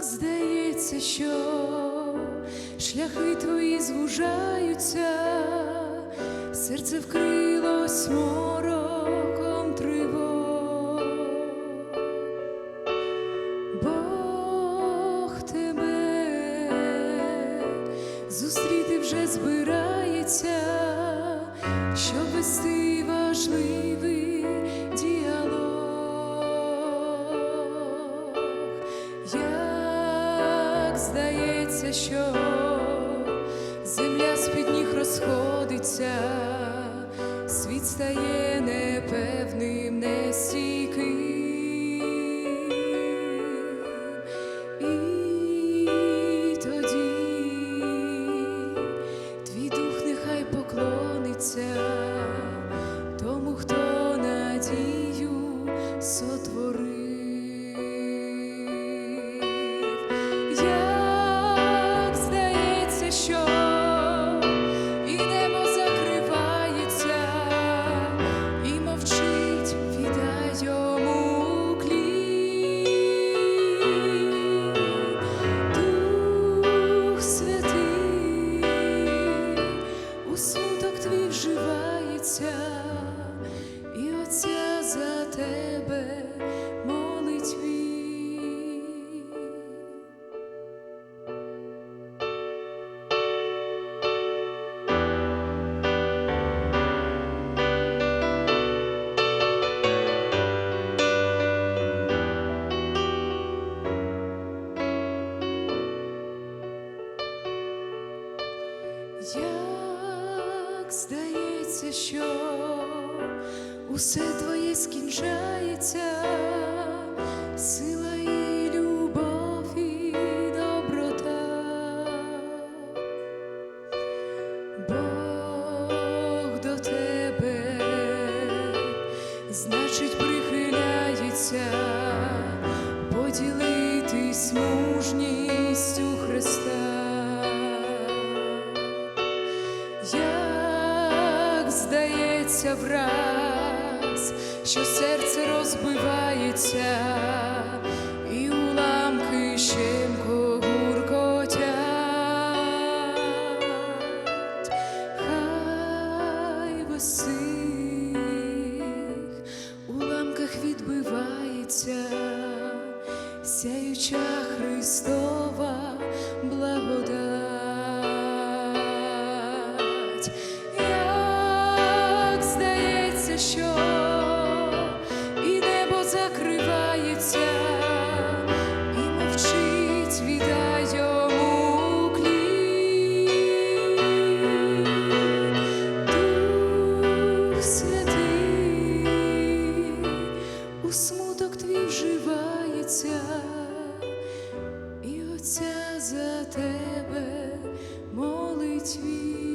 здається, що шляхи твої звужаються, серце вкрилось мороком тривог. Бог тебе зустріти вже збирається, щоб вести важливий здається, що земля з-під ніг розходиться, світ стає непевним, твій вживається, і Отця за тебе молить він. Як здається, що усе твоє скінчається, сила і любов і доброта. Бог до тебе, значить, здається враз, що серце розбивається, і уламки щемко гуркотять, хай усіх уламках відбивається сяюча Христова благодать. Твій вживається, і Отця за тебе молить він.